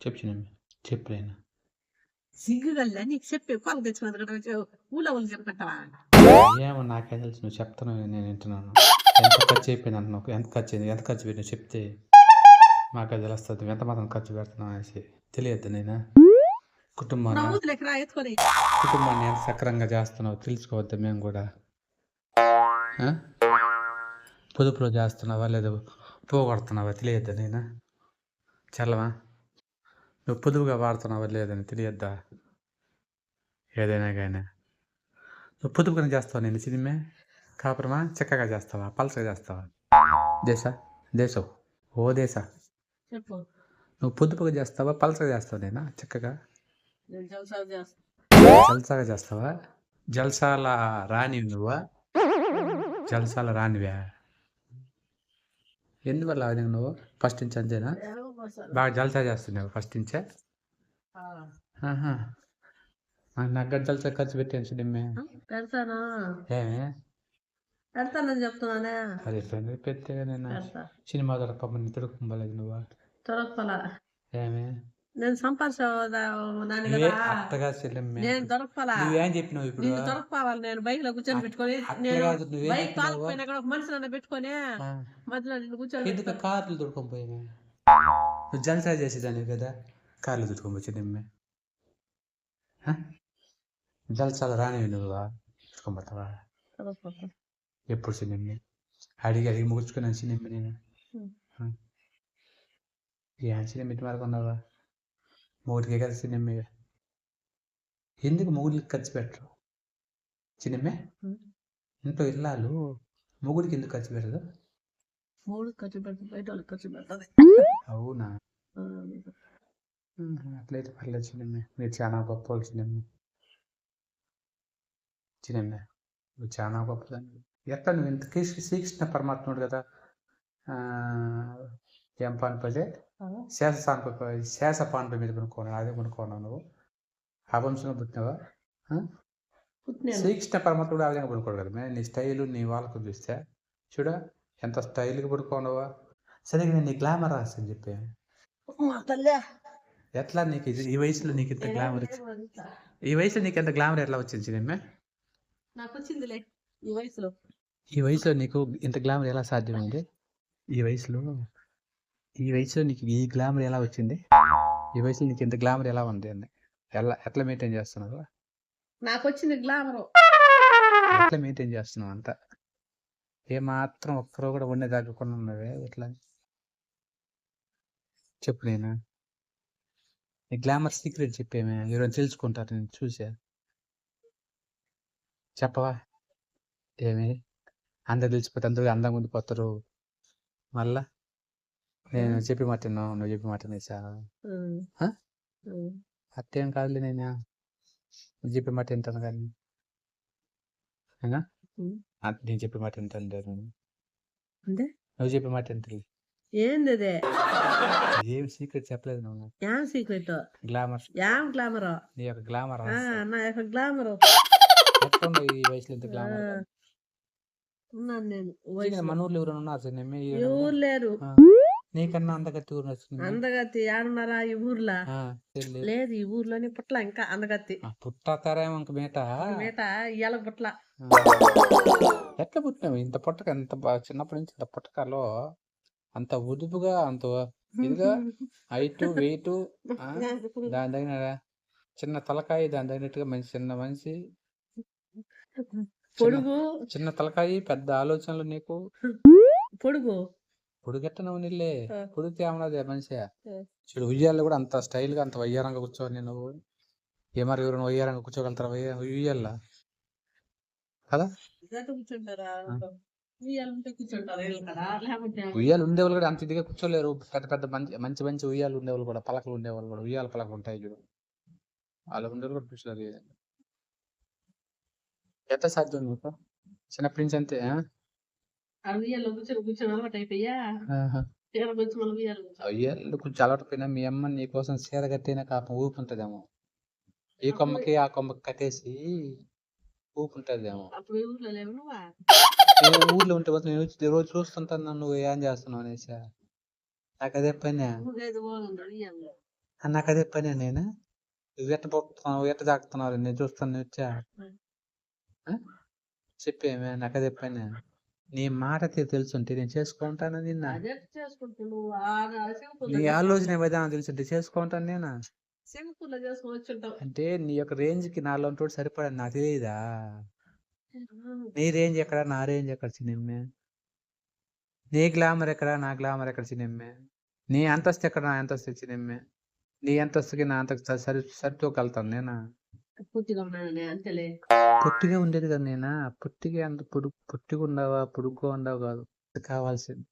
చెప్పు చిన్నమ్మ చెప్పు నేను సిగ్గుగల్లా నీకు చెప్పే కొల తెచ్చుకున్నది ఊళ్ళో ఊళ్ళు చెప్పట్టవా ఏమో నాకే తెలుసు నువ్వు చెప్తాను నేను వింటున్నాను ఎంత ఖర్చు అయిపోయింది అంటున్నావు ఎంత ఖర్చు అయింది ఎంత ఖర్చు పెట్టినా చెప్తే మాకు అది తెలుస్తుంది ఎంత మాత్రం ఖర్చు పెడుతున్నావు అనేసి తెలియద్దు నేను కుటుంబాన్ని కుటుంబాన్ని ఎంత సక్రంగా చేస్తున్నావు తెలుసుకోవద్దు మేము కూడా? పొదుపులో చేస్తున్నావా లేదా పోగొడుతున్నావా తెలియద్దా నేను చల్లవా నువ్వు పొదుపుగా వాడుతున్నావా లేదని తెలియద్దా? ఏదైనా కానీ. నువ్వు పొదుపుగా చేస్తావా నేను సినిమే? కాపురమా? చక్కగా చేస్తావా? పలసగా చేస్తావా? దేశ? దేశం? ఓ దేశ. చెప్పు. నువ్వు పొదుపుగా చేస్తావా? పలసగా చేస్తావా నేనా? చక్కగా. జల్సాగా చేస్తావా? జల్సాల రాని నువ్వా? జల్సాల రానివా ఎందువల్ల నువ్వు? ఫస్ట్ నుంచి అంతేనా. బాగా జల్సా చేస్తున్నావు ఫస్ట్ నుంచే. నాకు నగ్గర జల్సా ఖర్చు పెట్టాను సినిమే పెడతానా? ఏమే పెడతానని చెప్తున్నానే. అది పెడితే నేను. సినిమా దొరకమని తిరుగుకోలేదు నువ్వు. ఏమే? నేను చెల్లెమ్మే నేను నువ్వేం చెప్పినావు ఇప్పుడు? నిన్ను దొరకపోవాలి నేను బైక్లో కూర్చొని పెట్టుకొని నేను బైక్? తాకపోయినా కూడా ఒక మనిషి నన్ను పెట్టుకొని. మధ్యలో నిన్ను కూర్చొని ఎందుకు కార్లు దొరకం పోయినా నువ్వు జల్సా చేసేదాన్ని కదా? కార్లు దొరకం వచ్చిందమ్మే జల్సాలు రానివి నువ్వు? పెట్టుకో. ఎప్పుడు చిన్నమ్మి అడిగి అడిగి ముగుచుకున్నాను చిన్నమ్మి నేను. ఏం చిన్నమ్మి ఇటు వరకు ఉన్నావా మూడికే కదా చిన్నమ్మి ఎందుకు మొగుడికి ఖర్చు పెట్టరు? చిన్నమ్మే. ఇంట్లో ఇల్లాలు మొగుడికి ఎందుకు ఖర్చు పెట్టదు మూడు ఖర్చు పెడుతుంది బయట వాళ్ళకి ఖర్చు పెడుతుంది. అవునా? అట్లయితే పర్లేదు చిన్నమ్మ. మీరు చాలా గొప్ప వాళ్ళు చిన్నమ్మ. చిన్నమ్మ నువ్వు చాలా గొప్పదాన్ని. ఎట్లా నువ్వు ఇంత కృష్ణ శ్రీకృష్ణ పరమాత్ముడు కదా ఆ, ఏం పాన్పదే శేష సాంప శేష పాన్ప మీద కొనుక్కున్నావు అదే కొనుక్కున్నావు నువ్వు. ఆ వంశంలో పుట్టినావా? శ్రీకృష్ణ పరమాత్ముడు ఆ విధంగా పడుకోడు కదా నీ స్టైలు నీ వాళ్ళకు చూస్తే. చూడ ఎంత స్టైల్గా పడుకోన్నావా? సరే నేను నీ గ్లామర్ రాసని చెప్పి. మా తల్లి. ఎట్లా నీకు ఈ వయసులో నీకు ఇంత గ్లామర్ ఈ వయసులో నీకు ఎంత గ్లామర్ ఎట్లా వచ్చింది చిన్నమ్మ? నాకు వచ్చిందిలే ఈ వయసులో. ఈ వయసులో నీకు ఇంత గ్లామర్ ఎలా సాధ్యమైంది? ఈ వయసులో? ఈ వయసులో నీకు ఈ గ్లామర్ ఎలా వచ్చింది? ఈ వయసులో నీకు ఇంత గ్లామర్ ఎలా ఉంది అని. ఎలా ఎట్లా మెయింటైన్ చేస్తున్నావు? నాకు వచ్చింది గ్లామర్. ఎట్లా మెయింటైన్ చేస్తున్నావు అంత? ఏ మాత్రం ఒక్కరో కూడా ఉండే తగ్గకుండా ఉన్నవే ఎట్లా? చెప్పు నేను. నీ గ్లామర్ సీక్రెట్ చెప్పేమే ఎవరైనా తెలుసుకుంటారు నేను చూసా. చెప్పవా? ఏమి? అందరు తెలిసిపోతే అందరూ అందంగా ఉండిపోతారు మళ్ళా? నేను చెప్పి మాట విన్నావు, నువ్వు చెప్పి మాట నేసా హ? అట్టేం కాదులే నేను? నువ్వు చెప్పి మాట వింటాను కానీ. నేను చెప్పి మాట లేదు అంటే? నువ్వు చెప్పి మాట వింటుంది ఏంది అదే ఏం సీక్రెట్ చెప్పలేదు నువ్వు. ఏం సీక్రెట్ గ్లామర్ ఏం గ్లామర్ నీ యొక్క గ్లామర్ నా యొక్క గ్లామర్ ఈ వయసులో ఇంత గ్లామర్ ఉన్నాను నేను. మన. ఊర్లో ఎవరైనా ఉన్నారు సార్? నేను ఎవరు లేరు. నీకన్నా అందగత్తి ఊరు వచ్చింది అందగత్తి ఏడున్నారా ఈ ఊర్లో? లేదు ఈ ఊర్లోనే పుట్ల ఇంకా అందగత్తి పుట్టాతారేమో ఇంక మేట? మేట? ఇయ్యాల పుట్ల. ఎట్లా పుట్టినావు? ఇంత పుట్టక బా- చిన్నప్పటి నుంచి ఇంత పుట్టకలో అంత ఉదుపుగా అంత ఇదిగా హైట్ వెయిట్ దాని తగిన చిన్న తలకాయ దాని తగినట్టుగా మంచి చిన్న మనిషి. పొడుగు. చిన్న తలకాయ పెద్ద ఆలోచనలు నీకు? పొడుగు. పొడుగెట్ట నువ్వు నిల్లే ఆ. పొడితే ఏమన్నది మనిషి. చూడు ఉయ్యాల్లో కూడా అంత స్టైల్గా అంత వయ్యారంగా కూర్చోని నువ్వు ఏమారు ఎవరైనా వయ్యారంగా కూర్చోగలుగుతారా? వయ్య- ఉయ్యాల కదా. ఉయ్యాలు ఉండేవాళ్ళు కూడా అంత ఇదిగా కూర్చోలేరు. పెద్ద పెద్ద మంచి మంచి మంచి ఉయ్యాలు ఉండేవాళ్ళు కూడా పలకలు ఉండేవాళ్ళు కూడా. ఉయ్యాల పలకలు ఉంటాయి చూడు. వాళ్ళు ఉండేవాళ్ళు కూడా కూర్చోలేరు ఎంత సాధ్యం చిన్నప్పటి నుంచి అంతే కూర్చొని కూర్చొని అలవాటు అయిపోయా? కూర్చో. ఉయ్యాలు కొంచెం అలవాటు పోయినా మీ అమ్మ నీ కోసం చీర కట్టినా కాపం ఊపుంటదేమో. ఈ కొమ్మకి ఆ కొమ్మకి కట్టేసి ఊపుంటదేమో. అప్పుడు ఊర్లో లేవు నువ్వా? ఊర్లో ఉంటే నేను వచ్చి రోజు చూస్తుంటాను నన్ను నువ్వు ఏం చేస్తున్నావు అనేసి. నాకు అదే పని. నాకు అదే పని నేను. ఎట్ట పుట్టుతున్నావు ఎట్ట తాకుతున్నావు నేను చూస్తాను వచ్చా? చెప్పేమే నాకు అదే పని. నీ మాట తీరు తెలుసుంటే నేను చేసుకుంటాను నిన్న? నీ ఆలోచన విధానం తెలుసుంటే చేసుకుంటాను నేను? అంటే నీ యొక్క రేంజ్కి నాలో ఉంటోడు సరిపడని నాకు తెలియదా నీ రేంజ్ ఎక్కడ నా రేంజ్ ఎక్కడ చిన్నమ్మే? నీ గ్లామర్ ఎక్కడ నా గ్లామర్ ఎక్కడ చిన్నమ్మే? నీ అంతస్తు ఎక్కడ నా అంతస్తు చిన్నమ్మే? నీ అంతస్తుకి నా అంతస్తు సరి సరితూగలుగుతాను నేనా? పూర్తిగా అంతేలే. పొట్టిగా ఉండేది కదా నేనా? పొట్టిగా అంత పొడుగు పొట్టిగా ఉండవా? పొడుగ్గా ఉండవు? కాదు. కావాల్సింది.